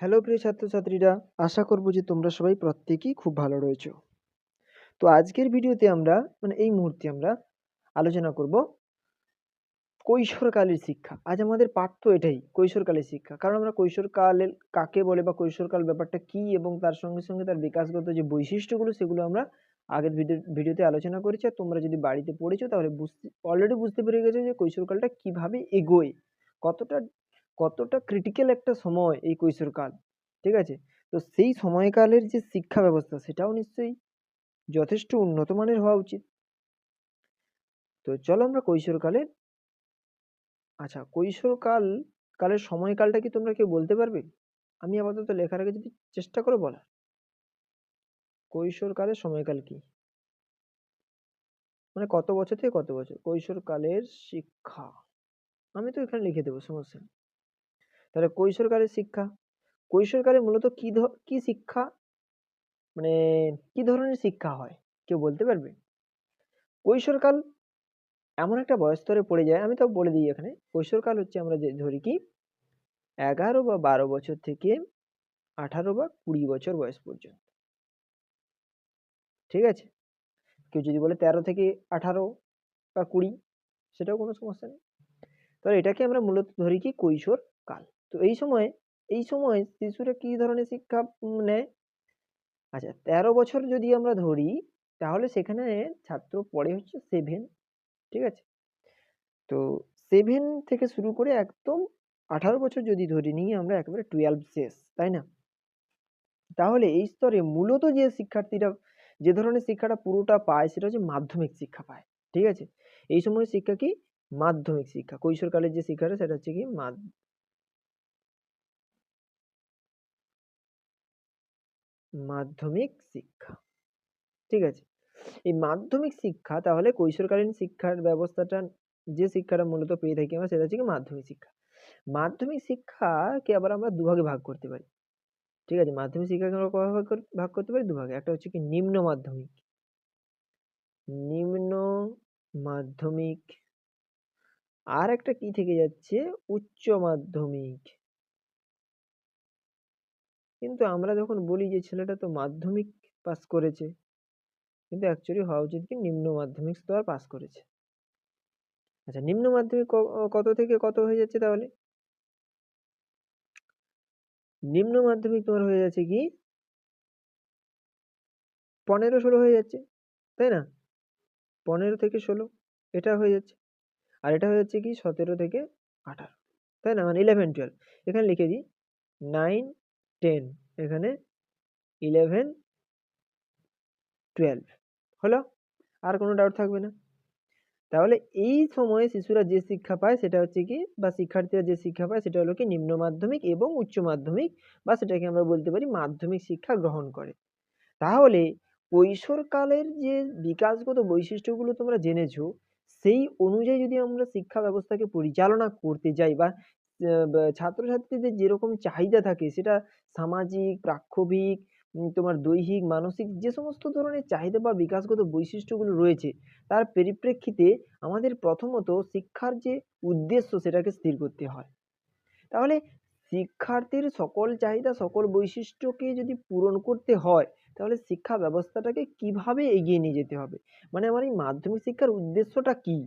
Hello প্রিয় ছাত্রছাত্রীরা, আশা করব যে তোমরা সবাই প্রত্যেকেই খুব ভালো রয়েছো। তো আজকের ভিডিওতে আমরা মানে এই মুহূর্তে আমরা আলোচনা করব কৈশোরকালের শিক্ষা। আজ আমাদের পাঠ্য এটাই, কৈশোরকালের শিক্ষা। কারণ আমরা কৈশোরকালের কাকে বলে বা কৈশোরকাল ব্যাপারটা কি এবং তার সঙ্গে সঙ্গে তার বিকাশগত যে বৈশিষ্ট্যগুলো, সেগুলো আমরা আগের ভিডিও, ভিডিওতে আলোচনা করেছি। আর তোমরা যদি বাড়িতে পড়েছো তাহলে বুঝতে অলরেডি বুঝতে পেরে গেছো যে কৈশোরকালটা কীভাবে এগোয়, কতটা কতটা ক্রিটিক্যাল একটা সময় এই কৈশোরকাল, ঠিক আছে? তো সেই সময়কালের যে শিক্ষা ব্যবস্থা, সেটাও নিশ্চয়ই যথেষ্ট উন্নত মানের হওয়া উচিত। তো চলো আমরা কৈশোরকালের আচ্ছা কৈশোরকাল, কালের সময়কালটা কি তোমরা কেউ বলতে পারবে? আমি আপাতত লেখার আগে যদি চেষ্টা করে বলার। কৈশোরকালের সময়কাল কি? মানে কত বছর থেকে কত বছর? কৈশোরকালের শিক্ষা। আমি তো এখানে লিখে দেবো, সমস্যা নেই। তাহলে কৈশোরকালের শিক্ষা। কৈশোরকালে মূলত কি কি শিক্ষা? মানে কি ধরনের শিক্ষা হয়? কেউ বলতে পারবে? কৈশোরকাল এমন একটা বয়স স্তরে পড়ে যায়, আমি তো বলে দিই এখানে কৈশোরকাল হচ্ছে আমরা যে, ধরি কি, এগারো বা বারো বছর থেকে আঠারো বা কুড়ি বছর বয়স পর্যন্ত। ঠিক আছে? কেউ যদি বলে তেরো থেকে আঠারো বা কুড়ি, সেটাও কোনো সমস্যা নেই। তাহলে এটাকে আমরা মূলত ধরি কি, কৈশোর কাল। তো এই সময় এই সময় শিশুরা কি ধরনের শিক্ষা নেয়? আচ্ছা তেরো বছর যদি আমরা ধরি, তাহলে সেখানে ছাত্র পড়ে হচ্ছে সেভেন ঠিক আছে? তো সেভেন থেকে শুরু করে একদম আঠারো বছর যদি ধরে নিই, আমরা একেবারে টুয়েলভ শেষ, তাই না? তাহলে এই স্তরে মূলত যে শিক্ষার্থীরা, যে ধরনের শিক্ষাটা পুরোটা পায়, সেটা হচ্ছে মাধ্যমিক শিক্ষা পায়, ঠিক আছে? এই সময় শিক্ষা কি? মাধ্যমিক শিক্ষা, কৈশোরকালের যে শিক্ষাটা, সেটা হচ্ছে কি মাধ্যমিক শিক্ষা। ঠিক আছে? এই মাধ্যমিক শিক্ষা, তাহলে কৈশোরকালীন শিক্ষার ব্যবস্থাটা, যে শিক্ষাটা মূলত পেয়ে থাকি আমরা, সেটা হচ্ছে কি মাধ্যমিক শিক্ষা। মাধ্যমিক শিক্ষাকে আবার আমরা দুভাগে ভাগ করতে পারি। ঠিক আছে? মাধ্যমিক শিক্ষাকে আমরা কভাবে ভাগ ভাগ করতে পারি? দুভাগে। একটা হচ্ছে কি, নিম্ন মাধ্যমিক। নিম্ন মাধ্যমিক। আর একটা কি থেকে যাচ্ছে? উচ্চ মাধ্যমিক। কিন্তু আমরা যখন বলি যে, ছেলেটা তো মাধ্যমিক পাস করেছে, কিন্তু অ্যাকচুয়ালি হওয়া উচিত কি নিম্ন মাধ্যমিক স্তর পাস করেছে। আচ্ছা নিম্ন মাধ্যমিক কত থেকে কত হয়ে যাচ্ছে তাহলে? নিম্ন মাধ্যমিক তোমার হয়ে যাচ্ছে কি? পনেরো ষোলো হয়ে যাচ্ছে, তাই না? পনেরো থেকে ষোলো, এটা হয়ে যাচ্ছে। আর এটা হয়ে যাচ্ছে কি? সতেরো থেকে আঠারো, তাই না? মানে ইলেভেন টুয়েলভ এখানে লিখে দিই নাইন টেন এখানে ইলেভেন টুয়েলভ হলো? আর কোনো ডাউট থাকবে না। তাহলে এই সময়ে শিশুরা যে শিক্ষা পায় সেটা হচ্ছে কি, বা শিক্ষার্থীরা যে শিক্ষা পায় সেটা হলো কি, নিম্ন মাধ্যমিক এবং উচ্চ মাধ্যমিক, বা সেটাকে আমরা বলতে পারি মাধ্যমিক শিক্ষা গ্রহণ করে। তাহলে কৈশোরকালের যে বিকাশগত বৈশিষ্ট্যগুলো তোমরা জেনেছো, সেই অনুযায়ী যদি আমরা শিক্ষা ব্যবস্থাকে পরিচালনা করতে যাই বা ছাত্রছাত্রীদের যেরকম চাহিদা থাকে, সেটা সামাজিক প্রাক্ষোভিক তোমার দৈহিক, মানসিক যে সমস্ত ধরনের চাহিদা বা বিকাশগত বৈশিষ্ট্যগুলো রয়েছে, তার পরিপ্রেক্ষিতে আমাদের প্রথমত শিক্ষার যে উদ্দেশ্য সেটাকে স্থির করতে হয়। তাহলে শিক্ষার্থীর সকল চাহিদা, সকল বৈশিষ্ট্যকে যদি পূরণ করতে হয়, তাহলে শিক্ষা ব্যবস্থাটাকে কীভাবে এগিয়ে নিয়ে যেতে হবে? মানে আমার এই মাধ্যমিক শিক্ষার উদ্দেশ্যটা কি?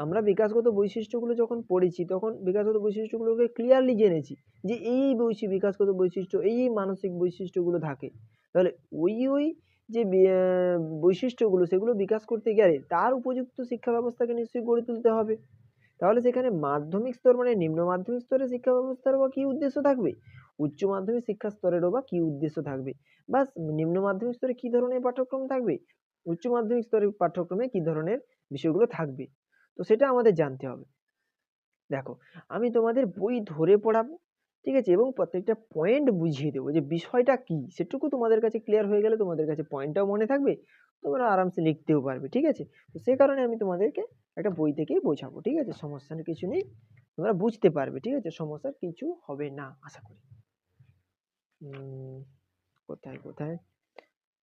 আমরা বিকাশগত বৈশিষ্ট্যগুলো যখন পড়েছি, তখন বিকাশগত বৈশিষ্ট্যগুলোকে ক্লিয়ারলি জেনেছি যে এই বৈশি, বিকাশগত বৈশিষ্ট্য, এই এই মানসিক বৈশিষ্ট্যগুলো থাকে। তাহলে ওই ওই যে বৈশিষ্ট্যগুলো, সেগুলো বিকাশ করতে গেলে তার উপযুক্ত শিক্ষা ব্যবস্থাকে নিশ্চয়ই গড়ে তুলতে হবে। তাহলে সেখানে মাধ্যমিক স্তর মানে নিম্ন মাধ্যমিক স্তরে শিক্ষা ব্যবস্থার বা কী উদ্দেশ্য থাকবে? উচ্চ মাধ্যমিক শিক্ষা স্তরেরও বা কী উদ্দেশ্য থাকবে? বা নিম্ন মাধ্যমিক স্তরে কী ধরনের পাঠ্যক্রম থাকবে? উচ্চ মাধ্যমিক স্তরের পাঠ্যক্রমে কী ধরনের বিষয়গুলো থাকবে? তো সেটা আমাদের জানতে হবে। দেখো, আমি তোমাদের বই ধরে পড়াবো, ঠিক আছে? এবং প্রত্যেকটা পয়েন্ট বুঝিয়ে দেবো যে বিষয়টা কি? সেটুকু তোমাদের কাছে ক্লিয়ার হয়ে গেলে তোমাদের কাছে পয়েন্টটাও মনে থাকবে, তোমরা আরামসে লিখতেও পারবে, ঠিক আছে? তো সে কারণে আমি তোমাদেরকে একটা বই থেকেই বোঝাবো, ঠিক আছে? সমস্যার কিছু নেই, তোমরা বুঝতে পারবে, ঠিক আছে? সমস্যার কিছু হবে না, আশা করি। কোথায় কোথায়?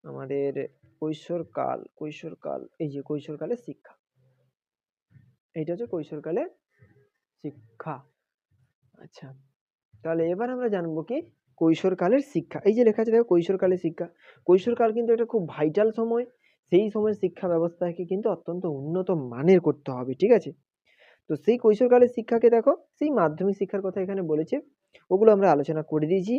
আমাদের কৈশোরকাল কৈশোরকাল, এই যে কৈশোরকালের শিক্ষা। এইটা হচ্ছে কৈশোরকালে শিক্ষা। আচ্ছা তাহলে এবার আমরা জানব কি কৈশোরকালের শিক্ষা। এই যে লেখা আছে দেখো কৈশোরকালের শিক্ষা। কৈশোরকাল কিন্তু একটা খুব ভাইটাল সময়। সেই সময়ের শিক্ষা ব্যবস্থাকে কিন্তু অত্যন্ত উন্নত মানের করতে হবে, ঠিক আছে? তো সেই কৈশোরকালের শিক্ষাকে দেখো, সেই মাধ্যমিক শিক্ষার কথা এখানে বলেছে। ওগুলো আমরা আলোচনা করে দিয়েছি।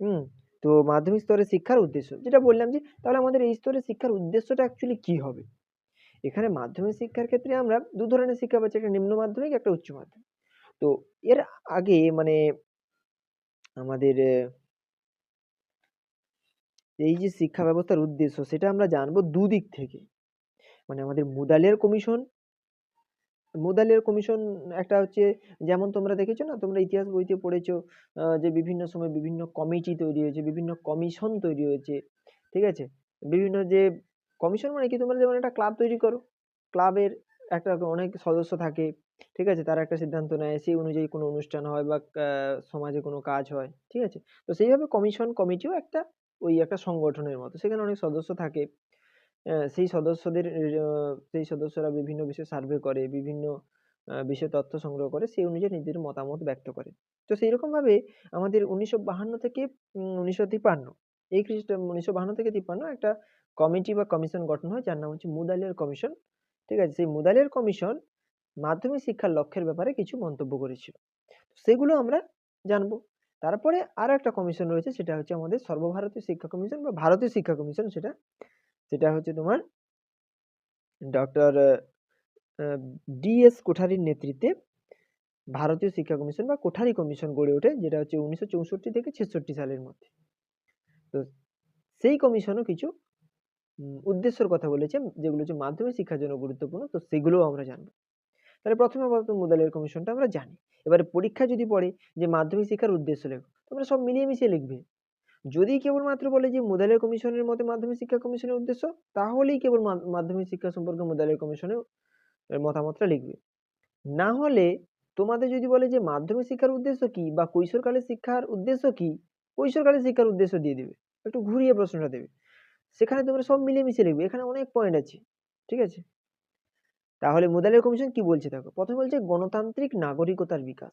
হুম, তো মাধ্যমিক স্তরের শিক্ষার উদ্দেশ্য। যেটা বললাম যে, তাহলে আমাদের এই স্তরের শিক্ষার উদ্দেশ্যটা অ্যাকচুয়ালি কী হবে? এখানে মাধ্যমিক শিক্ষার ক্ষেত্রে আমরা দু ধরনের শিক্ষা পাচ্ছি, একটা নিম্ন মাধ্যমিক, একটা উচ্চ মাধ্যমিক। তো এর আগে মানে আমাদের এই যে শিক্ষা ব্যবস্থার উদ্দেশ্য, সেটা আমরা জানব দুদিক থেকে। মানে আমাদের মুদালিয়ার কমিশন মুদালিয়ার কমিশন একটা হচ্ছে, যেমন তোমরা দেখেছ না, তোমরা ইতিহাস বইতে পড়েছো যে বিভিন্ন সময় বিভিন্ন কমিটি তৈরি হয়েছে, বিভিন্ন কমিশন তৈরি হয়েছে, ঠিক আছে? বিভিন্ন যে কমিশন মানে কি? তোমরা যেমন একটা ক্লাব তৈরি করো। ক্লাবের একটা অনেক সদস্য থাকে, ঠিক আছে? তারা একটা সিদ্ধান্ত নেয় সেই অনুযায়ী কোনো অনুষ্ঠান হয় বা সমাজে কোনো কাজ হয়, ঠিক আছে? তো সেইভাবে কমিশন কমিটিও একটা ওই একটা সংগঠনের মতো। সেখানে অনেক সদস্য থাকে। সেই সদস্যদের সেই সদস্যরা বিভিন্ন বিষয়ে সার্ভে করে, বিভিন্ন বিষয়ে তথ্য সংগ্রহ করে, সেই অনুযায়ী নিজেদের মতামত ব্যক্ত করে। তো সেই রকমভাবে আমাদের উনিশশো বাহান্ন থেকে উনিশশো তিপ্পান্ন এই খ্রিস্ট উনিশশো বাহান্ন থেকে তিপ্পান্ন একটা কমিটি বা কমিশন গঠন হয়, যার নাম হচ্ছে মুদালিয়ার কমিশন ঠিক আছে? সেই মুদালিয়ার কমিশন মাধ্যমিক শিক্ষার লক্ষ্যের ব্যাপারে কিছু মন্তব্য করেছিল। সেগুলো আমরা জানব। তারপরে আর একটা কমিশন রয়েছে, সেটা হচ্ছে আমাদের সর্বভারতীয় শিক্ষা কমিশন বা ভারতীয় শিক্ষা কমিশন সেটা সেটা হচ্ছে তোমার ডক্টর ডিএস কোঠারির নেতৃত্বে ভারতীয় শিক্ষা কমিশন বা কোঠারি কমিশন গড়ে ওঠে, যেটা হচ্ছে উনিশশো চৌষট্টি থেকে ছেষট্টি সালের মধ্যে। তো সেই কমিশনও কিছু উদ্দেশ্যের কথা বলেছে যেগুলো হচ্ছে মাধ্যমিক শিক্ষার জন্য গুরুত্বপূর্ণ, তো সেগুলোও আমরা জানব। তাহলে প্রথমে আপাতত মুদালিয়ার কমিশনটা আমরা জানি। এবারে পরীক্ষা যদি পড়ে যে মাধ্যমিক শিক্ষার উদ্দেশ্য লেখো তোমরা সব মিলিয়ে মিশিয়ে লিখবে। যদি কেবলমাত্র বলে যে মুদালিয়ার কমিশনের মতে মাধ্যমিক শিক্ষা কমিশনের উদ্দেশ্য, তাহলেই কেবল মাধ্যমিক শিক্ষা সম্পর্কে মুদালিয়ার কমিশনের মতামতটা লিখবে। না হলে তোমাদের যদি বলে যে মাধ্যমিক শিক্ষার উদ্দেশ্য কি বা কৈশোরকালের শিক্ষার উদ্দেশ্য কি কৈশোরকালের শিক্ষার উদ্দেশ্য দিয়ে দেবে। একটু ঘুরিয়ে প্রশ্নটা দেবে। সেখানে তোমরা সব মিলিয়ে মিশিয়ে লিখবে। এখানে অনেক পয়েন্ট আছে, ঠিক আছে? তাহলে মুদালিয়ার কমিশন কি বলছে দেখো? প্রথমে বলছে গণতান্ত্রিক নাগরিকতার বিকাশ।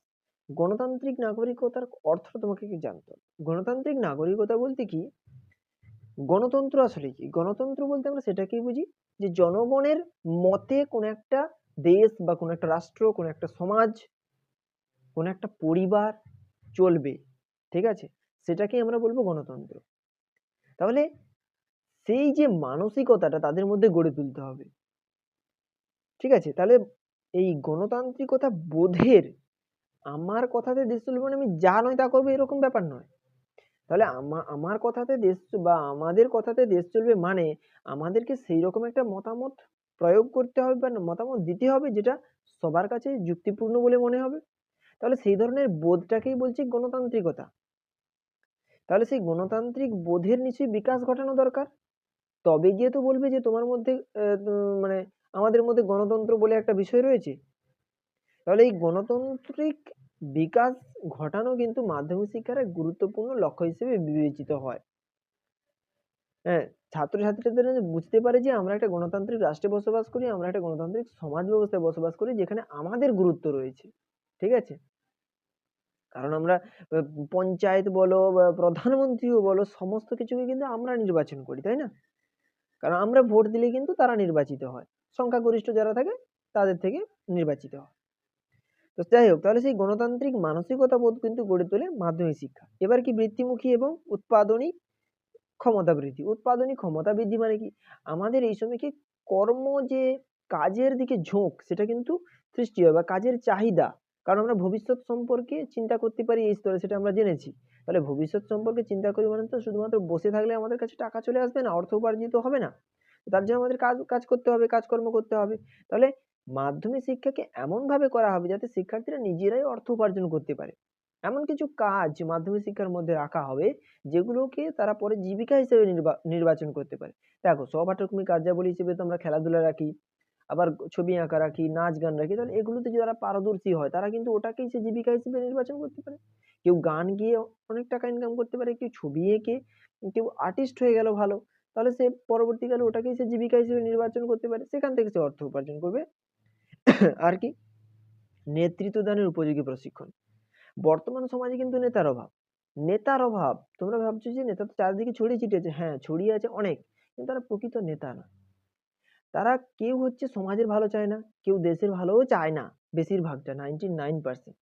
গণতান্ত্রিক নাগরিকতার অর্থ তোমাকে কি জানতে হবে? গণতান্ত্রিক নাগরিকতা বলতে কি? গণতন্ত্র আসলে কি? গণতন্ত্র বলতে আমরা সেটাকেই বুঝি যে জনগণের মতে কোন একটা দেশ বা কোন একটা রাষ্ট্র, কোন একটা সমাজ, কোন একটা পরিবার চলবে, ঠিক আছে? সেটাকেই আমরা বলব গণতন্ত্র। তাহলে সেই যে মানসিকতাটা তাদের মধ্যে গড়ে তুলতে হবে। ঠিক আছে? তাহলে এই গণতান্ত্রিকতা বোধের আমার কথাতে দেশ চলবে মানে আমি যা নয় তা করব এরকম ব্যাপার নয়। তাহলে আমার কথাতে দেশ বা আমাদের কথাতে দেশ চলবে মানে আমাদেরকে সেই রকম একটা মতামত প্রয়োগ করতে হবে বা মতামত দিতে হবে যেটা সবার কাছে যুক্তিপূর্ণ বলে মনে হবে। তাহলে সেই ধরনের বোধটাকেই বলছি গণতান্ত্রিকতা। তাহলে সেই গণতান্ত্রিক বোধের নিশ্চয়ই বিকাশ ঘটানো দরকার? তবে গিয়ে তো বলবে যে তোমার মধ্যে মানে আমাদের মধ্যে গণতন্ত্র বলে একটা বিষয় রয়েছে। তাহলে এই গণতান্ত্রিক বিকাশ ঘটানো কিন্তু মাধ্যমিক শিক্ষার এক গুরুত্বপূর্ণ লক্ষ্য হিসেবে বিবেচিত হয়। হ্যাঁ ছাত্রছাত্রীদের বুঝতে পারে যে আমরা একটা গণতান্ত্রিক রাষ্ট্রে বসবাস করি, আমরা একটা গণতান্ত্রিক সমাজ ব্যবস্থায় বসবাস করি, যেখানে আমাদের গুরুত্ব রয়েছে। ঠিক আছে? কারণ আমরা পঞ্চায়েত বলো বা প্রধানমন্ত্রীও বলো, সমস্ত কিছুকে কিন্তু আমরা নির্বাচন করি, তাই না? কারণ আমরা ভোট দিলে কিন্তু তারা নির্বাচিত হয়। সংখ্যাগরিষ্ঠ যারা থাকে, তাদের থেকে নির্বাচিত হয়। তো যাই হোক, তাহলে সেই গণতান্ত্রিক মানসিকতা বোধ কিন্তু গড়ে তোলে মাধ্যমিক শিক্ষা। এবার কি বৃত্তিমুখী এবং উৎপাদনী ক্ষমতা বৃদ্ধি। উৎপাদনী ক্ষমতা বৃদ্ধি মানে কি? আমাদের এই সময় কি কর্ম যে কাজের দিকে ঝোঁক, সেটা কিন্তু সৃষ্টি হয় বা কাজের চাহিদা কারণ আমরা ভবিষ্যৎ সম্পর্কে চিন্তা করতে পারি এই স্তরে, সেটা আমরা জেনেছি। তাহলে ভবিষ্যৎ সম্পর্কে চিন্তা করি মানে তো শুধুমাত্র বসে থাকলে আমাদের কাছে টাকা চলে আসবে না, অর্থ উপার্জিত হবে না। তার জন্য আমাদের কাজ কাজ করতে হবে, কাজকর্ম করতে হবে। তাহলে মাধ্যমিক শিক্ষাকে এমনভাবে করা হবে যাতে শিক্ষার্থীরা নিজেরাই অর্থ উপার্জন করতে পারে। এমন কিছু কাজ মাধ্যমিক শিক্ষার মধ্যে রাখা হবে, যেগুলোকে তারা পরে জীবিকা হিসেবে নির্বাচন করতে পারে। দেখো সহপাঠক্রমিক কার্যাবলী হিসেবে তো আমরা খেলাধুলা রাখি আবার ছবি আঁকা রাখি, নাচ গান রাখি, তাহলে এগুলোতে যারা পারদর্শী হয়, তারা কিন্তু ওটাকেই সে জীবিকা হিসেবে নির্বাচন করতে পারে। কেউ গান গিয়ে অনেক টাকা ইনকাম করতে পারে, কেউ ছবি এঁকে, কেউ আর্টিস্ট হয়ে গেল ভালো, তাহলে সে পরবর্তীকালে ওটাকেই সে জীবিকা হিসেবে নির্বাচন করতে পারে, সেখান থেকে সে অর্থ উপার্জন করবে। আর কি? নেতৃত্ব দানের উপযোগী প্রশিক্ষণ। বর্তমান সমাজে কিন্তু নেতার অভাব। নেতার অভাব, তোমরা ভাবছ যে নেতা তো চারদিকে ছড়িয়ে ছিটিয়ে আছে হ্যাঁ ছড়িয়ে আছে অনেক, কিন্তু তারা প্রকৃত নেতা না তারা কেউ হচ্ছে সমাজের ভালো চায় না, কেউ দেশের ভালোও চায় না, বেশিরভাগটা নাইনটি নাইন পার্সেন্ট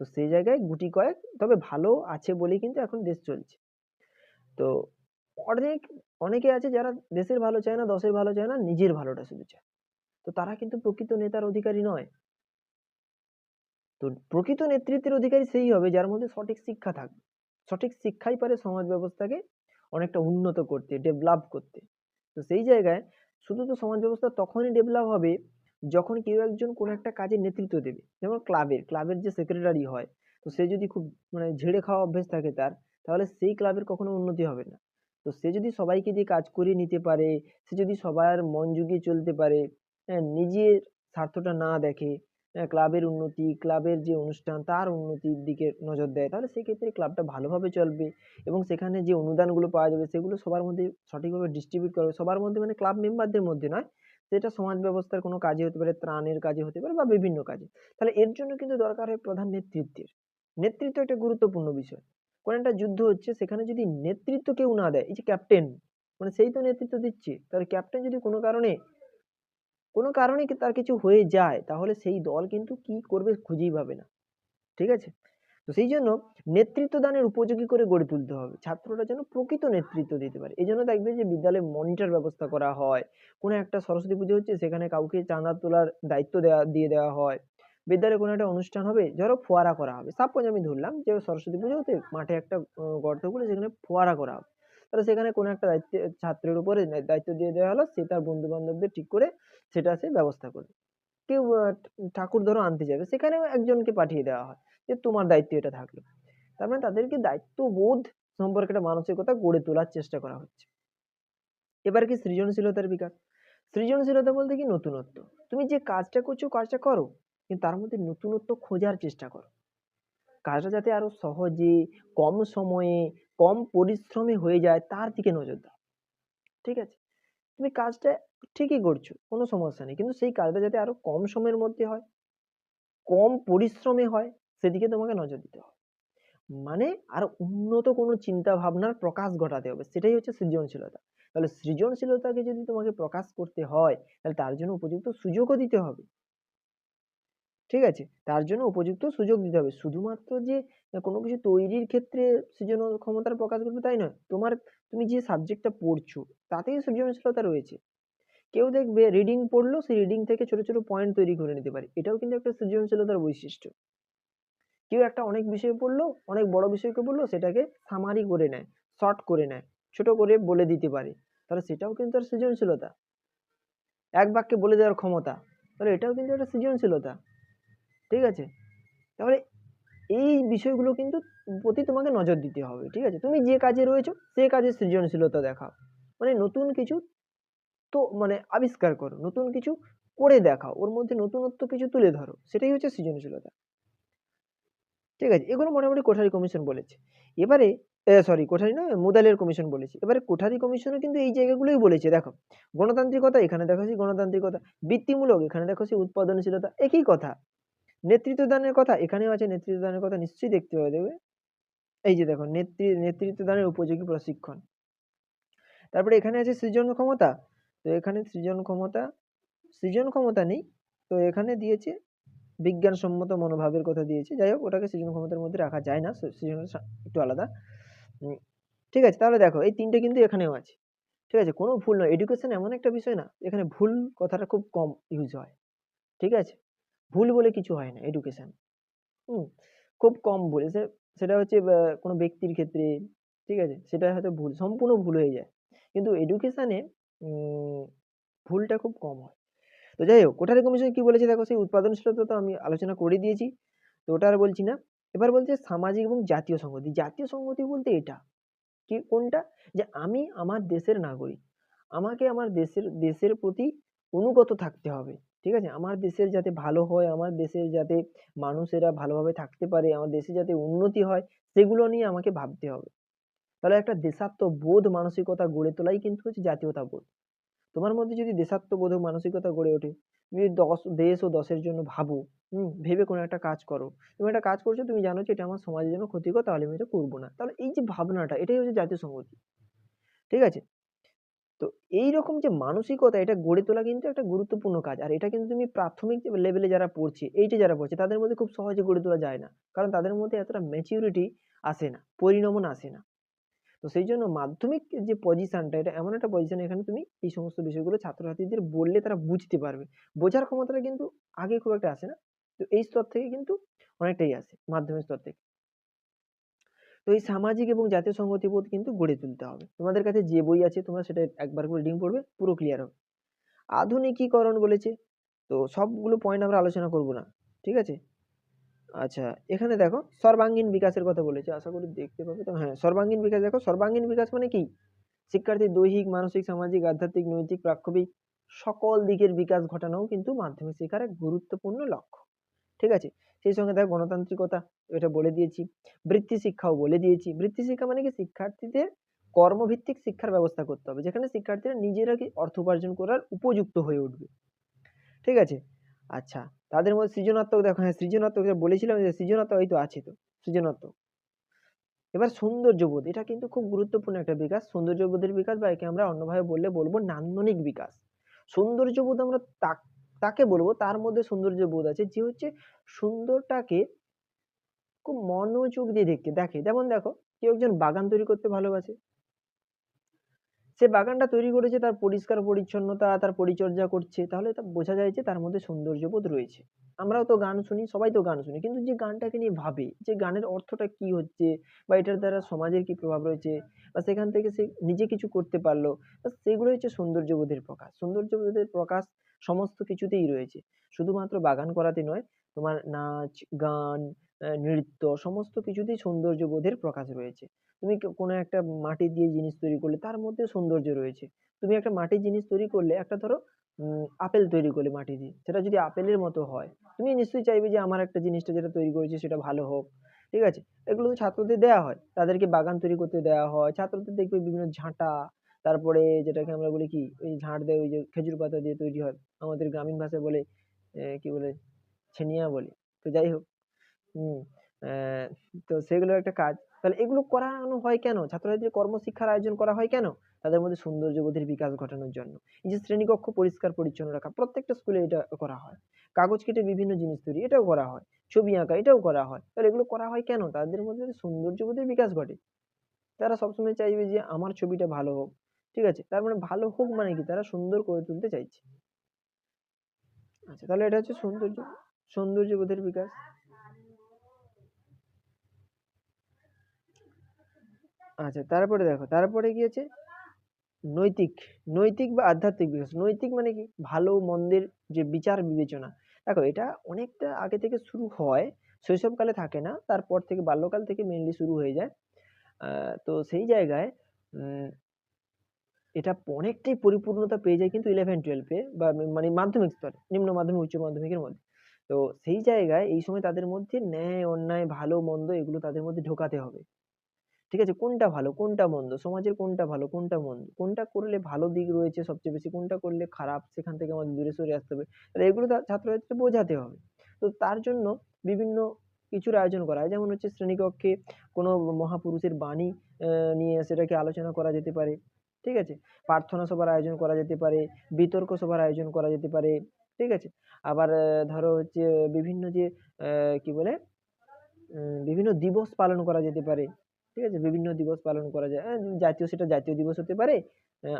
তো সেই জায়গায় গুটি কয়েক, তবে ভালো আছে বলেই কিন্তু এখন দেশ চলছে। তো অনেক, অনেকে আছে যারা দেশের ভালো চায় না, দশের ভালো চায় না, নিজের ভালোটা শুধু চায়। তো তারা কিন্তু প্রকৃত নেতার অধিকারী নয়। তো প্রকৃত নেতৃত্বের অধিকারী সেই হবে যার মধ্যে সঠিক শিক্ষা থাকবে সঠিক শিক্ষাই পারে সমাজ ব্যবস্থাকে অনেকটা উন্নত করতে ডেভেলপ করতে। তো সেই জায়গায় শুধু তো সমাজ ব্যবস্থা তখনই ডেভেলপ হবে যখন কেউ একজন কোনো একটা কাজের নেতৃত্ব দেবে। যেমন ক্লাবের ক্লাবের যে সেক্রেটারি হয়, তো সে যদি খুব মানে ঝেড়ে খাওয়া অভ্যেস থাকে তার, তাহলে সেই ক্লাবের কখনো উন্নতি হবে না। তো সে যদি সবাইকে দিয়ে কাজ করিয়ে নিতে পারে, সে যদি সবার মন জুগিয়ে চলতে পারে হ্যাঁ নিজের স্বার্থটা না দেখে ক্লাবের উন্নতি, ক্লাবের যে অনুষ্ঠান তার উন্নতির দিকে নজর দেয়। তাহলে সেক্ষেত্রে ক্লাবটা ভালোভাবে চলবে এবং সেখানে যে অনুদানগুলো পাওয়া যাবে সেগুলো সবার মধ্যে সঠিকভাবে ডিস্ট্রিবিউট করবে সবার মধ্যে মানে ক্লাব মেম্বারদের মধ্যে নয়, সেটা সমাজ ব্যবস্থার কোনো কাজে হতে পারে, ত্রাণের কাজে হতে পারে বা বিভিন্ন কাজে। তাহলে এর জন্য কিন্তু দরকার হয় প্রধান নেতৃত্বের। নেতৃত্ব একটা গুরুত্বপূর্ণ বিষয়। কোনো একটা যুদ্ধ হচ্ছে, সেখানে যদি নেতৃত্ব কেউ না দেয়, এই যে ক্যাপ্টেন মানে সেই তো নেতৃত্ব দিচ্ছে, তাহলে ক্যাপ্টেন যদি কোনো কারণে কোনো কারণে তার কিছু হয়ে যায়, তাহলে সেই দল কিন্তু কি করবে খুঁজেই পাবে না। ঠিক আছে? তো সেই জন্য নেতৃত্ব দানের উপযোগী করে গড়ে তুলতে হবে। ছাত্ররা যেন প্রকৃত নেতৃত্ব দিতে পারে। এই জন্য দেখবে যে বিদ্যালয়ে মনিটর ব্যবস্থা করা হয়। কোনো একটা সরস্বতী পুজো হচ্ছে, সেখানে কাউকে চাঁদা তোলার দায়িত্ব দেওয়া দিয়ে দেওয়া হয়। বিদ্যালয়ে কোনো একটা অনুষ্ঠান হবে, ধরো ফোয়ারা করা হবে। সাপোজ আমি ধরলাম যে সরস্বতী পুজোতে মাঠে একটা গর্ত করে সেখানে ফোয়ারা করা হবে। তাহলে সেখানে কোনো একটা দায়িত্ব, ছাত্রের উপরে দায়িত্ব দিয়ে দেওয়া হলো, সে তার বন্ধু বান্ধবদের ঠিক করে সেটা সে ব্যবস্থা করবে কেউ ঠাকুর ধরো আনতে যাবে, সেখানেও একজনকে পাঠিয়ে দেওয়া হয় যে তোমার দায়িত্ব এটা থাকল। তার মানে তাদেরকে দায়িত্ববোধ সম্পর্কে একটা মানসিকতা গড়ে তোলার চেষ্টা করা হচ্ছে। এবার কি সৃজনশীলতার বিকাশ? সৃজনশীলতা বলতে কি নতুনত্ব। তুমি যে কাজটা করছ, কাজটা করো, কিন্তু তার মধ্যে নতুনত্ব খোঁজার চেষ্টা করো। কাজটা যাতে আরও সহজে, কম সময়ে কম পরিশ্রমে হয়ে যায়, তার দিকে নজর দাও। ঠিক আছে? তুমি কাজটা ঠিকই করছ, কোনো সমস্যা নেই। কিন্তু সেই কাজটা যাতে আরও কম সময়ের মধ্যে হয়, কম পরিশ্রমে হয়, সেদিকে তোমাকে নজর দিতে হবে। মানে আর উন্নত কোনো চিন্তা ভাবনার প্রকাশ ঘটাতে হবে, সেটাই হচ্ছে সৃজনশীলতা। তাহলে সৃজনশীলতাকে যদি তোমাকে প্রকাশ করতে হয়, তাহলে তার জন্য উপযুক্ত সুযোগও দিতে হবে। ঠিক আছে? তার জন্য উপযুক্ত সুযোগ দিতে হবে। শুধুমাত্র যে কোনো কিছু তৈরির ক্ষেত্রে সৃজন ক্ষমতার প্রকাশ করবে তাই নয়। তোমার, তুমি যে সাবজেক্টটা পড়ছো, তাতেই সৃজনশীলতা রয়েছে। কেউ দেখবে রিডিং পড়ল, সেই রিডিং থেকে ছোট ছোট পয়েন্ট তৈরি করে নিতে পারে। এটাও কিন্তু একটা সৃজনশীলতার বৈশিষ্ট্য। কেউ একটা অনেক বিষয় পড়ল, অনেক বড় বিষয়কে বলল সেটাকে সামারি করে নেয় শর্ট করে নেয়, ছোট করে বলে দিতে পারে। তাহলে সেটাও কিন্তু আর সৃজনশীলতা। এক বাক্যে বলে দেওয়ার ক্ষমতা। তাহলে এটাও কিন্তু একটা সৃজনশীলতা। ঠিক আছে? তাহলে এই বিষয়গুলো কিন্তু প্রতি তোমাকে নজর দিতে হবে, ঠিক আছে? তুমি যে কাজে রয়েছো, সে কাজে সৃজনশীলতা দেখাও। মানে নতুন কিছু তো মানে আবিষ্কার করো, নতুন কিছু করে দেখাও, ওর মধ্যে নতুনত্ব কিছু তুলে ধরো, সেটাই হচ্ছে সৃজনশীলতা। ঠিক আছে? এগুলো মোটামুটি কোঠারি কমিশন বলেছে। এবারে সরি কোঠারি নয়, মোদালের কমিশন বলেছে। এবারে কোঠারি কমিশনও কিন্তু এই জায়গাগুলোই বলেছে, দেখো। গণতান্ত্রিকতা, এখানে দেখো গণতান্ত্রিকতা। বৃত্তিমূলক, এখানে দেখো উৎপাদনশীলতা, একই কথা। নেতৃত্ব দানের কথা, এখানেও আছে নেতৃত্ব দানের কথা, নিশ্চয়ই দেখতে পাবে, দেখবে? এই যে দেখো নেতৃ নেতৃত্ব দানের উপযোগী প্রশিক্ষণ। তারপরে এখানে আছে সৃজন ক্ষমতা, তো এখানে সৃজন ক্ষমতা সৃজন ক্ষমতা নেই, তো এখানে দিয়েছে বিজ্ঞানসম্মত মনোভাবের কথা দিয়েছে, যাই হোক, ওটাকে সৃজন ক্ষমতার মধ্যে রাখা যায় না সৃজন একটু আলাদা। ঠিক আছে, তাহলে দেখো, এই তিনটে কিন্তু এখানেও আছে। ঠিক আছে, কোনো ভুল নয় এডুকেশন এমন একটা বিষয় না, এখানে ভুল কথাটা খুব কম ইউজ হয়। ঠিক আছে? ভুল বলে কিছু হয় না এডুকেশন হুম, খুব কম ভুল। সেটা হচ্ছে কোনো ব্যক্তির ক্ষেত্রে, ঠিক আছে? সেটা হয়তো ভুল, সম্পূর্ণ ভুল হয়ে যায়। কিন্তু এডুকেশানে ভুলটা খুব কম হয়। তো যাই হোক, কোঠারি কমিশন কি বলেছে? দেখো, সেই উৎপাদনশীলতা তো আমি আলোচনা করে দিয়েছি। তো ওটা আর বলছি না। এবার বলছে সামাজিক এবং জাতীয় সংহতি। জাতীয় সংহতি বলতে এটা, কি, কোনটা? যে আমি আমার দেশের নাগরিক, আমাকে আমার দেশের দেশের প্রতি অনুগত থাকতে হবে। ঠিক আছে? আমার দেশের যাতে ভালো হয়, আমার দেশের যাতে মানুষেরা ভালোভাবে থাকতে পারে, আমার দেশে যাতে উন্নতি হয়, সেগুলো নিয়ে আমাকে ভাবতে হবে। তাহলে একটা দেশাত্মবোধ মানসিকতা গড়ে তোলাই কিন্তু হচ্ছে জাতীয়তাবোধ। তোমার মধ্যে যদি দেশাত্মবোধক মানসিকতা গড়ে ওঠে, তুমি দশ, দেশ ও দশের জন্য ভাবো, হুম, ভেবে কোনো একটা কাজ করো, তুমি একটা কাজ করছ, তুমি জানো যে এটা আমার সমাজের জন্য ক্ষতিকর, তাহলে আমি এটা করব না। তাহলে এই যে ভাবনাটা, এটাই হচ্ছে জাতীয় সংহতি। ঠিক আছে? তো এই রকম যে মানসিকতা এটা গড়ে তোলা কিন্তু একটা গুরুত্বপূর্ণ কাজ। আর এটা কিন্তু তুমি প্রাথমিক লেভেলে যারা পড়ছে এইটে যারা পড়ছে, তাদের মধ্যে খুব সহজে গড়ে তোলা যায় না। কারণ তাদের মধ্যে এতটা ম্যাচিউরিটি আসে না, পরিণমন আসে না। তো সেই জন্য মাধ্যমিক যে পজিশনটা এটা এমন একটা পজিশন এখানে তুমি এই সমস্ত বিষয়গুলো ছাত্রছাত্রীদের বললে তারা বুঝতে পারবে। বোঝার ক্ষমতাটা কিন্তু আগে খুব একটা আসে না। তো এই স্তর থেকে কিন্তু অনেকটাই আসে, মাধ্যমিক স্তর থেকে। তো এই সামাজিক এবং জাতীয় সংহতিবোধ কিন্তু গড়ে তুলতে হবে। তোমাদের কাছে যে বই আছে, তোমরা সেটা একবার করে রিডিং পড়বে, পুরো ক্লিয়ার হবে। আধুনিকীকরণ বলেছে, তো সবগুলো পয়েন্ট আমরা আলোচনা করব না, ঠিক আছে? আচ্ছা এখানে দেখো, সর্বাঙ্গীন বিকাশের কথা বলেছে, আশা করি দেখতে পাবে তো? হ্যাঁ সর্বাঙ্গীন বিকাশ, দেখো, সর্বাঙ্গীন বিকাশ মানে কি? শিক্ষার্থীর দৈহিক, মানসিক, সামাজিক, আধ্যাত্মিক, নৈতিক প্রাক্ষবিক সকল দিকের বিকাশ ঘটানোও কিন্তু মাধ্যমিক শিক্ষার এক গুরুত্বপূর্ণ লক্ষ্য, ঠিক আছে? সেই সঙ্গে দেখো গণতান্ত্রিকতা এটা বলে দিয়েছি। বৃত্তি শিক্ষাও বলে দিয়েছি। বৃত্তি শিক্ষা মানে কি? শিক্ষার্থীদের কর্মভিত্তিক শিক্ষার ব্যবস্থা করতে হবে, যেখানে শিক্ষার্থীরা নিজেরা কি? অর্থ উপার্জন করার উপযুক্ত হয়ে উঠবে। ঠিক আছে? আচ্ছা তাদের মধ্যে সৃজনাত্মক দেখো হ্যাঁ সৃজনাত্মক বলেছিলাম যে সৃজনাত্মক এই তো আছে তো, সৃজনাত্মক। এবার সৌন্দর্যবোধ, এটা কিন্তু খুব গুরুত্বপূর্ণ একটা বিকাশ। সৌন্দর্যবোধের বিকাশ বা একে আমরা অন্যভাবে বললে বলব নান্দনিক বিকাশ। সৌন্দর্যবোধ আমরা তাকে বলব তার মধ্যে সৌন্দর্যবোধ আছে যে হচ্ছে সুন্দরটাকে খুব মনোযোগ দিয়ে দেখতে। দেখে, যেমন দেখো কেউ একজন বাগান তৈরি করতে ভালোবাসে। সে বাগানটা তৈরি করেছে, তার পরিষ্কার পরিচ্ছন্নতা, তার পরিচর্যা করছে, তাহলে তা বোঝা যায় যে তার মধ্যে সৌন্দর্যবোধ রয়েছে। আমরাও তো গান শুনি, সবাই তো গান শুনি, কিন্তু যে গানটাকে নিয়ে ভাবে, যে গানের অর্থটা কি হচ্ছে বা এটার দ্বারা সমাজের কি প্রভাব রয়েছে বা সেখান থেকে সে নিজে কিছু করতে পারল সেগুলো হচ্ছে সৌন্দর্যবোধের প্রকাশ। সৌন্দর্যবোধের প্রকাশ সমস্ত কিছুতেই রয়েছে। শুধুমাত্র বাগান করাতে নয়, তোমার নাচ, গান নৃত্য, সমস্ত কিছুতেই সৌন্দর্যবোধের প্রকাশ রয়েছে। তুমি কোনো একটা মাটি দিয়ে জিনিস তৈরি করলে তার মধ্যে সৌন্দর্য রয়েছে। তুমি একটা মাটির জিনিস তৈরি করলে একটা ধরো আপেল তৈরি করলে মাটি দিয়ে। সেটা যদি আপেলের মতো হয়, তুমি নিশ্চয়ই চাইবে যে আমার একটা জিনিসটা যেটা তৈরি করেছি সেটা ভালো হোক। ঠিক আছে? এগুলো তো ছাত্রদের দেওয়া হয়। তাদেরকে বাগান তৈরি করতে দেওয়া হয়। ছাত্রদের দেখবে বিভিন্ন ঝাঁটা তারপরে যেটাকে আমরা বলি কি? ওই ঝাড় দেয়, ওই যে খেজুর পাতা দিয়ে তৈরি হয়। আমাদের গ্রামীণ ভাষায় বলে কি বলে? ছেনিয়া বলে। তো যাই হোক তো সেগুলো একটা কাজ। তাহলে এগুলো করানো হয় কেন? ছাত্রছাত্রীদের কর্মশিক্ষার আয়োজন করা হয় কেন? তাদের মধ্যে সৌন্দর্যবোধের বিকাশ ঘটানোর জন্য। এই যে শ্রেণীকক্ষ পরিষ্কার, পরিচ্ছন্ন রাখা, প্রত্যেকটা স্কুলে এটা করা হয়। কাগজ কেটে বিভিন্ন জিনিস তৈরি, এটাও করা হয়। ছবি আঁকা, এটাও করা হয়। তাহলে এগুলো করা হয় কেন? তাদের মধ্যে সৌন্দর্যবোধের বিকাশ ঘটে। তারা সবসময় চাইবে যে, আমার ছবিটা ভালো হোক ঠিক আছে? তার মানে ভালো হোক মানে কি? তারা সুন্দর করে তুলতে চাইছে। আচ্ছা তাহলে এটা হচ্ছে সৌন্দর্য সৌন্দর্যবোধের বিকাশ। আচ্ছা তারপরে দেখো, তারপরে কি আছে? নৈতিক নৈতিক বা আধ্যাত্মিক বিকাশ। নৈতিক মানে কি? ভালো, মন্দের যে বিচার বিবেচনা। দেখো, এটা অনেকটা আগে থেকে শুরু হয়, শৈশবকালে থাকে না, তারপর থেকে বাল্যকাল থেকে মেনলি শুরু হয়ে যায়। তো সেই জায়গায় এটা অনেকটাই পরিপূর্ণতা পেয়ে যায় কিন্তু ইলেভেন টুয়েলভে বা মানে মাধ্যমিক স্তরে, নিম্ন মাধ্যমিক, উচ্চ মাধ্যমিকের মধ্যে। তো সেই জায়গায় এই সময় তাদের মধ্যে ন্যায়, অন্যায়, ভালো, মন্দ এগুলো তাদের মধ্যে ঢোকাতে হবে। ঠিক আছে? কোনটা ভালো, কোনটা মন্দ? সমাজের কোনটা ভালো, কোনটা মন্দ? কোনটা করলে ভালো দিক রয়েছে সবচেয়ে বেশি? কোনটা করলে খারাপ? সেখান থেকে আমাদের দূরে সরে আসতে হবে। তাহলে এগুলো ছাত্রছাত্রীদের বোঝাতে হবে। তো তার জন্য বিভিন্ন কিছুর আয়োজন করা হয়। যেমন হচ্ছে শ্রেণীকক্ষে কোনো মহাপুরুষের বাণী নিয়ে সেটাকে আলোচনা করা যেতে পারে। ঠিক আছে? প্রার্থনা সভার আয়োজন করা যেতে পারে, বিতর্ক সভার আয়োজন করা যেতে পারে, ঠিক আছে? আবার ধরো হচ্ছে বিভিন্ন যে কি বলে? বিভিন্ন দিবস পালন করা যেতে পারে, ঠিক আছে? বিভিন্ন দিবস পালন করা যায় জাতীয়, সেটা জাতীয় দিবস হতে পারে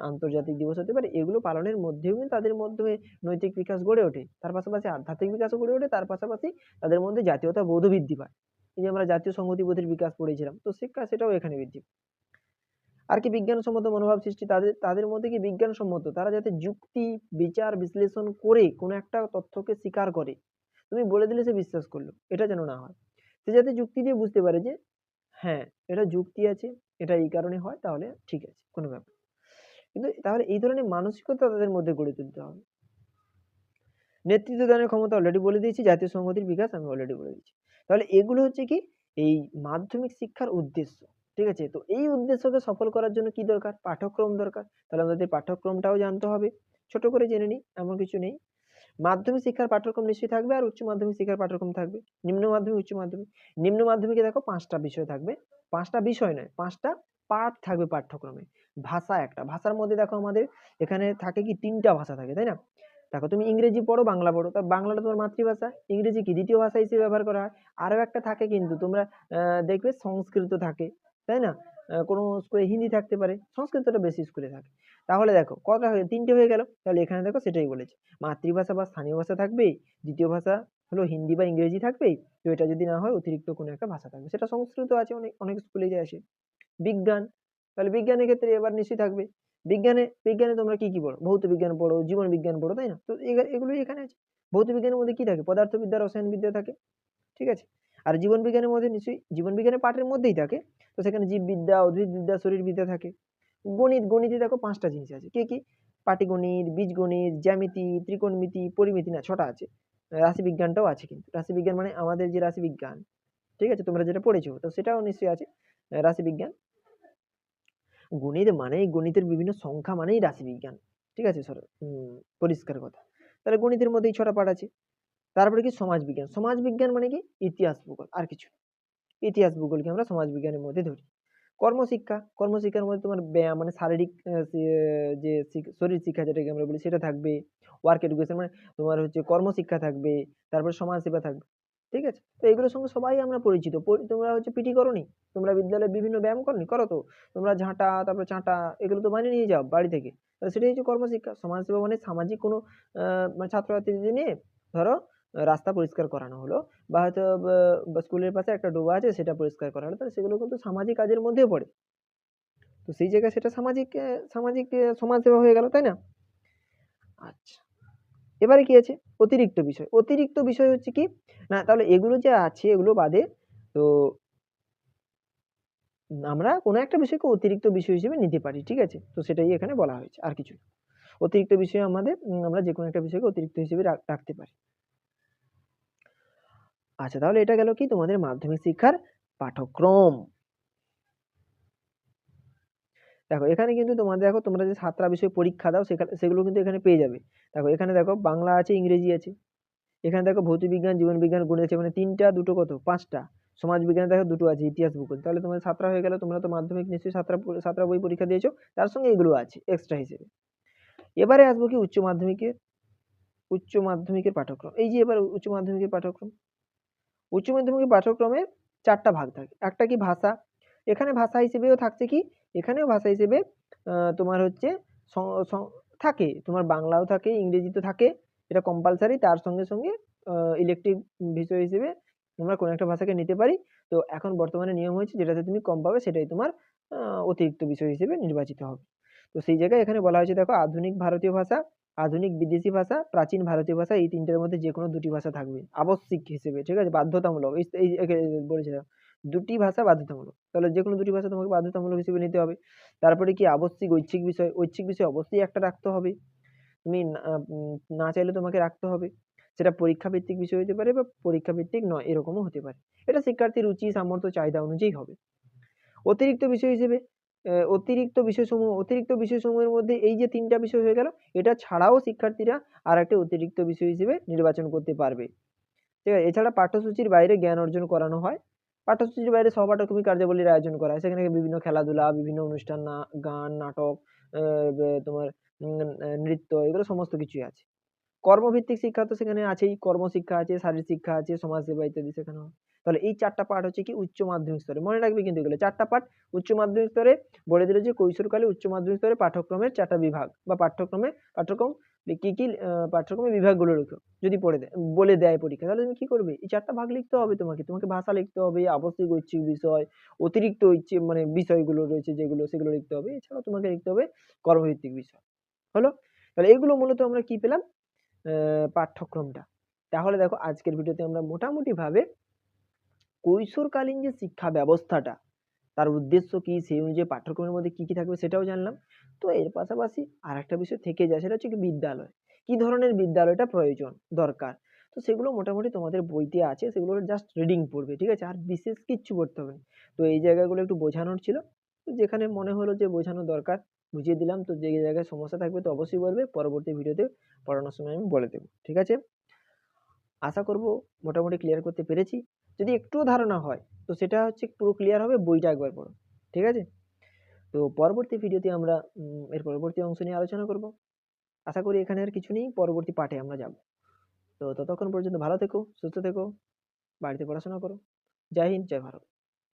আন্তর্জাতিক দিবস হতে পারে, এগুলো পালনের মধ্যেও কিন্তু তাদের মধ্যে নৈতিক বিকাশ গড়ে ওঠে। তার পাশাপাশি আধ্যাত্মিক বিকাশও গড়ে ওঠে, তার পাশাপাশি তাদের মধ্যে জাতীয়তা বোধ বৃদ্ধি পায়। এই যে আমরা জাতীয় সংহতি বোধের বিকাশ পড়েছিলাম, তো শিক্ষা সেটাও এখানে বৃদ্ধি আর কি বিজ্ঞানসম্মত মনোভাব সৃষ্টি তাদের তাদের মধ্যে কি বিজ্ঞানসম্মত? তারা যাতে যুক্তি, বিচার, বিশ্লেষণ করে কোনো একটা তথ্যকে স্বীকার করে। তুমি বলে দিলে সে বিশ্বাস করল, এটা যেন না হয়। সে যাতে যুক্তি দিয়ে বুঝতে পারে যে হ্যাঁ এটা যুক্তি আছে, এটা এই কারণে হয়, তাহলে ঠিক আছে, কোনো ব্যাপার কিন্তু তাহলে এই ধরনের মানসিকতা তাদের মধ্যে গড়ে তুলতে হবে। নেতৃত্ব দানের ক্ষমতা অলরেডি বলে দিয়েছি, জাতীয় সংহতির বিকাশ আমি অলরেডি বলে দিয়েছি। তাহলে এগুলো হচ্ছে কি, এই মাধ্যমিক শিক্ষার উদ্দেশ্য। ঠিক আছে? তো এই উদ্দেশ্যকে সফল করার জন্য কি দরকার? পাঠ্যক্রম দরকার। তাহলে আমাদের পাঠ্যক্রমটাও জানতে হবে। ছোট করে জেনে নিই, এমন কিছু নেই। মাধ্যমিক শিক্ষার পাঠ্যক্রম নিশ্চয়ই থাকবে আর উচ্চ মাধ্যমিক শিক্ষার পাঠ্যক্রম থাকবে। নিম্ন মাধ্যমিক, উচ্চ মাধ্যমিক। নিম্ন মাধ্যমিকে দেখো পাঁচটা বিষয় থাকবে। পাঁচটা বিষয় নয়, পাঁচটা পাঠ থাকবে পাঠ্যক্রমে। ভাষা একটা। ভাষার মধ্যে দেখো আমাদের এখানে থাকে কি তিনটা ভাষা থাকে, তাই না? দেখো তুমি ইংরেজি পড়ো, বাংলা পড়ো। তা বাংলাটা তোমার মাতৃভাষা, ইংরেজি কি? দ্বিতীয় ভাষা হিসেবে ব্যবহার করা হয়। আরও একটা থাকে কিন্তু তোমরা দেখবে সংস্কৃত থাকে। তাই না? কোনো স্কুলে হিন্দি থাকতে পারে সংস্কৃতটা বেশি স্কুলে থাকে। তাহলে দেখো, কটা হয়ে, তিনটে হয়ে গেল। তাহলে এখানে দেখো সেটাই বলেছে। মাতৃভাষা বা স্থানীয় ভাষা থাকবেই দ্বিতীয় ভাষা হলো হিন্দি বা ইংরেজি থাকবেই তো এটা যদি না হয় অতিরিক্ত কোনো একটা ভাষা থাকবে। সেটা সংস্কৃত আছে, অনেক অনেক স্কুলে যে আসে। বিজ্ঞান, তাহলে বিজ্ঞানের ক্ষেত্রে এবার নিশ্চয়ই থাকবে। বিজ্ঞানে বিজ্ঞানে তোমরা কি কি পড়ো? ভৌত বিজ্ঞান পড়ো, জীবন বিজ্ঞান পড়ো, তাই না? তো এগুলোই এখানে আছে। ভৌত বিজ্ঞানের মধ্যে কি থাকে? পদার্থবিদ্যা রসায়ন বিদ্যা থাকে। ঠিক আছে? আর জীবন বিজ্ঞানের মধ্যে নিশ্চয়ই জীবন বিজ্ঞানের পাঠের মধ্যেই থাকে। তো সেখানে জীববিদ্যা, উদ্ভিদবিদ্যা, শরীরবিদ্যা থাকে। গণিত, গণিতে দেখো পাঁচটা জিনিস আছে। কি কি? পাটিগণিত, বীজগণিত, জ্যামিতি, ত্রিকোণমিতি, পরিমিতি না, ছটা আছে। রাশিবিজ্ঞানটাও আছে কিন্তু। রাশিবিজ্ঞান মানে আমাদের যে রাশিবিজ্ঞান, ঠিক আছে? তোমরা যেটা পড়েছো, তো সেটাও নিশ্চয়ই আছে। রাশিবিজ্ঞান। গণিত মানেই গণিতের বিভিন্ন সংখ্যা মানেই রাশিবিজ্ঞান, ঠিক আছে? সর পরিষ্কার কথা। তাহলে গণিতের মধ্যেই ছটা পাঠ আছে। তারপরে কি সমাজবিজ্ঞান। সমাজবিজ্ঞান মানে কি? ইতিহাস ভূগোল, আর কিছু ইতিহাস ভূগোলকে আমরা সমাজবিজ্ঞানের মধ্যে ধরি। কর্মশিক্ষা, কর্মশিক্ষার মধ্যে তোমার ব্যায়াম মানে শারীরিক যে শরীর শিক্ষা যেটাকে আমরা বলি সেটা থাকবে। ওয়ার্ক এডুকেশন মানে তোমার হচ্ছে কর্মশিক্ষা থাকবে, তারপরে সমাজসেবা থাকবে। ঠিক আছে? তো এগুলোর সঙ্গে সবাই আমরা পরিচিত। তোমরা হচ্ছে পিটি করনি? তোমরা বিদ্যালয়ে বিভিন্ন ব্যায়াম করনি? করো তো। তোমরা ঝাঁটা, তারপরে চাঁটা, এগুলো তো বানিয়ে নিয়ে যাও বাড়ি থেকে। তাহলে সেটাই হচ্ছে কর্মশিক্ষা। সমাজসেবা মানে সামাজিক কোনো মানে ছাত্রছাত্রীদের নিয়ে ধরো রাস্তা পরিষ্কার করানো হলো। বা হয়তো স্কুলের পাশে একটা ডোবা আছে, সেটা পরিষ্কার করা হলো। তাহলে সেগুলো কিন্তু সামাজিক কাজের মধ্যেও পড়ে। তো সেই জায়গায় সেটা সামাজিক সামাজিক সমাজসেবা হয়ে গেল, তাই না? আচ্ছা। এবারে কি আছে? অতিরিক্ত বিষয়। অতিরিক্ত বিষয় হচ্ছে কি? না, তাহলে এগুলো যে আছে, এগুলো বাদে তো আমরা কোনো একটা বিষয়কে অতিরিক্ত বিষয় হিসেবে নিতে পারি, ঠিক আছে? তো সেটাই এখানে বলা হয়েছে, আর কিছু। অতিরিক্ত বিষয় আমাদের আমরা যে কোনো একটা বিষয়কে অতিরিক্ত হিসেবে রাখতে পারি। আচ্ছা তাহলে এটা গেল কি? তোমাদের মাধ্যমিক শিক্ষার পাঠ্যক্রম। দেখো, এখানে কিন্তু তোমাদের, দেখো, তোমরা যে সাতটা বিষয় পরীক্ষা দাও, সেখানে, সেগুলো কিন্তু এখানে পেয়ে যাবে। দেখো, এখানে দেখো, বাংলা আছে, ইংরেজি আছে। এখানে দেখো ভৌতবিজ্ঞান জীবন বিজ্ঞান গণিত আছে মানে তিনটা, দুটো কত? পাঁচটা। সমাজ বিজ্ঞানে দেখো, দুটো আছে, ইতিহাস ভূগোল। তাহলে তোমাদের সাতটা হয়ে গেল, তোমরা তো মাধ্যমিক নিশ্চয়ই সাতটা সাতটা বই পরীক্ষা দিয়েছ, তার সঙ্গে এগুলো আছে এক্সট্রা হিসেবে। এবারে আসব কি? উচ্চ মাধ্যমিকের উচ্চ মাধ্যমিকের পাঠ্যক্রম। এই যে এবার উচ্চ মাধ্যমিকের পাঠ্যক্রম। উচ্চ মাধ্যমিকের পাঠ্যক্রমে চারটা ভাগ থাকে। একটা কি ভাষা? এখানে ভাষা হিসেবেও থাকছে কি? এখানেও ভাষা হিসেবে তোমার হচ্ছে থাকে। তোমার বাংলাও থাকে ইংরেজি তো থাকে। এটা কম্পালসারি তার সঙ্গে সঙ্গে ইলেকট্রিক বিষয় হিসেবে আমরা কোনো একটা ভাষাকে নিতে পারি। তো এখন বর্তমানে নিয়ম হয়েছে, যেটাতে তুমি কম পাবে, সেটাই তোমার অতিরিক্ত বিষয় হিসেবে নির্বাচিত হবে। তো সেই জায়গায় এখানে বলা হয়েছে, দেখো, আধুনিক ভারতীয় ভাষা আধুনিক বিদেশি ভাষা, প্রাচীন ভারতীয় ভাষা, এই তিনটের মধ্যে যে কোনো দুটি ভাষা থাকবে। আবশ্যিক হিসেবে, ঠিক আছে? বাধ্যতামূলক। এই এই একে- বলেছে দুটি ভাষা বাধ্যতামূলক। তাহলে যে কোনো দুটি ভাষা তোমাকে বাধ্যতামূলক হিসেবে নিতে হবে। তারপরে কি আবশ্যিক ঐচ্ছিক বিষয়? ঐচ্ছিক বিষয় অবশ্যই একটা রাখতে হবে। তুমি না চাইলে তোমাকে রাখতে হবে। সেটা পরীক্ষা ভিত্তিক বিষয় হতে পারে বা পরীক্ষা ভিত্তিক নয়, এরকমও হতে পারে। এটা শিক্ষার্থীর রুচি, সামর্থ্য, চাহিদা অনুযায়ী হবে। অতিরিক্ত বিষয় হিসেবে অতিরিক্ত বিষয়সমূহ, অতিরিক্ত বিষয়সমূহের মধ্যে এই যে তিনটা বিষয় হয়ে গেল, এটা ছাড়াও শিক্ষার্থীরা আর একটা অতিরিক্ত বিষয় হিসেবে নির্বাচন করতে পারবে। ঠিক আছে? এছাড়া পাঠ্যসূচির বাইরে জ্ঞান অর্জন করানো হয়। পাঠ্যসূচির বাইরে সহপাঠক্রমিক কার্যাবলীর আয়োজন করা হয়। সেখানে বিভিন্ন খেলাধুলা, বিভিন্ন অনুষ্ঠান গান, নাটক তোমার নৃত্য, এগুলো সমস্ত কিছুই আছে। কর্মভিত্তিক শিক্ষা তো সেখানে আছেই, কর্মশিক্ষা আছে, শারীরিক শিক্ষা আছে, সমাজসেবা ইত্যাদি হয় তাহলে এই চারটা পাঠ হচ্ছে কি উচ্চ মাধ্যমিক স্তরে। মনে রাখবে কিন্তু এগুলো। চারটা পাঠ উচ্চ মাধ্যমিক স্তরে বলে দিল যে কৈশোরকালে উচ্চ মাধ্যমিক স্তরে পাঠ্যক্রমের চারটা বিভাগ বা পাঠ্যক্রমে, পাঠ্যক্রম কি কি পাঠ্যক্রমের বিভাগগুলো রেখো যদি পড়ে দেয় বলে দেয় পরীক্ষা। তাহলে তুমি কি করবে? এই চারটা ভাগ লিখতে হবে তোমাকে। তোমাকে ভাষা লিখতে হবে, আবশ্যিক ঐচ্ছিক বিষয়, অতিরিক্ত ঐচ্ছিক মানে বিষয়গুলো রয়েছে যেগুলো সেগুলো লিখতে হবে। এছাড়াও তোমাকে লিখতে হবে কর্মভিত্তিক বিষয়। হলো? তাহলে এগুলো মূলত আমরা কি পেলাম? পাঠ্যক্রমটা। তাহলে দেখো আজকের ভিডিওতে আমরা মোটামুটি ভাবে কৈশোরকালীন যে শিক্ষা ব্যবস্থাটা, তার উদ্দেশ্য কি, সেই অনুযায়ী পাঠ্যক্রমের মধ্যে কি কি থাকবে সেটাও জানলাম। তো এর পাশাপাশি আর একটা বিষয় থেকে যায়, সেটা হচ্ছে কি বিদ্যালয়। কি ধরনের বিদ্যালয়টা প্রয়োজন, দরকার? তো সেগুলো মোটামুটি তোমাদের বইতে আছে, সেগুলো জাস্ট রিডিং পড়বে, ঠিক আছে? আর বিশেষ কিচ্ছু করতে হবে তো এই জায়গাগুলো একটু বোঝানোর ছিল। যেখানে মনে হলো যে বোঝানো দরকার বুঝিয়ে দিলাম। তো যে জায়গায় সমস্যা থাকবে তো অবশ্যই বলবে। পরবর্তী ভিডিওতে পড়ানোর সময় আমি বলে দেবো। ঠিক আছে? আশা করব মোটামুটি ক্লিয়ার করতে পেরেছি। যদি একটুও ধারণা হয়, তো সেটা হচ্ছে পুরো ক্লিয়ার হবে, বইটা একবার পড়ো। ঠিক আছে? তো পরবর্তী ভিডিওতে আমরা এর পরবর্তী অংশ নিয়ে আলোচনা করব। আশা করি এখানে আর কিছু নেই। পরবর্তী পার্টে আমরা যাব। তো ততক্ষণ পর্যন্ত ভালো থেকো, সুস্থ থেকো, বাড়িতে পড়াশোনা করো। জয় হিন্দ, জয় ভারত।